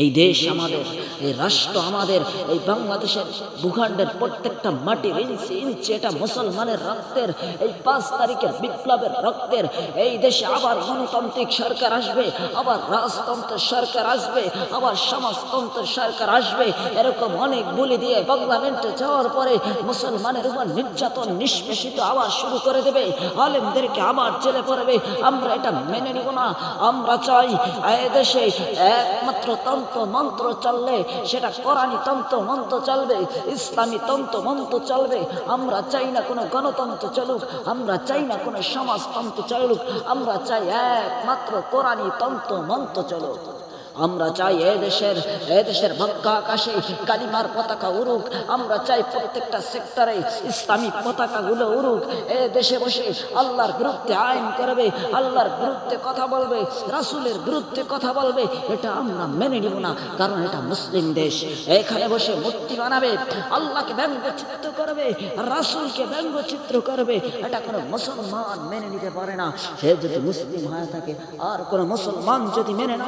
এই দেশ আমাদের, এই রাষ্ট্র আমাদের, এই বাংলাদেশের ভূখণ্ডের প্রত্যেকটা মাটি ইঞ্চি এটা মুসলমানের রক্তের, এই পাঁচ তারিখের বিপ্লবের রক্তের, এই দেশে আবার গণতান্ত্রিক সরকার আসবে, আবার রাজতন্ত্রের সরকার আসবে, আবার সমাজতন্ত্রের সরকার আসবে, এরকম অনেক বলি দিয়ে পার্লামেন্টে যাওয়ার পরে মুসলমানের উপর নির্যাতন, নিষ্পেষিত আবার শুরু করে দেবে। আলেমদেরকে আবার জেলে পড়বে, আমরা এটা মেনে নিব না। আমরা চাই দেশে একমাত্র তন্ত্র মন্ত্র চললে, সেটা কোরআনি তন্ত্র মন্ত্র চলবে, ইসলামী তন্ত্র মন্ত্র চলবে। আমরা চাই না কোনো গণতন্ত্র চলুক, আমরা চাই না কোনো সমাজতন্ত্র চলুক, আমরা চাই একমাত্র কোরআনি তন্ত্র মন্ত্র চলুক। আমরা চাই এ দেশের এ দেশের ভাগ্যা আকাশে কালিমার পতাকা উড়ুক। আমরা চাই প্রত্যেকটা সেক্টরে ইসলামী পতাকাগুলো উড়ুক। এ দেশে বসে আল্লাহর বিরুদ্ধে আইন করবে, আল্লাহর বিরুদ্ধে কথা বলবে, রাসুলের বিরুদ্ধে কথা বলবে, এটা আমরা মেনে নিব না, কারণ এটা মুসলিম দেশ। এখানে বসে মূর্তি বানাবে, আল্লাহকে ব্যঙ্গচিত্র করবে, রাসুলকে ব্যঙ্গচিত্র করবে, এটা কোনো মুসলমান মেনে নিতে পারে না। সে যদি মুসলিম হয়ে থাকে, আর কোনো মুসলমান যদি মেনে না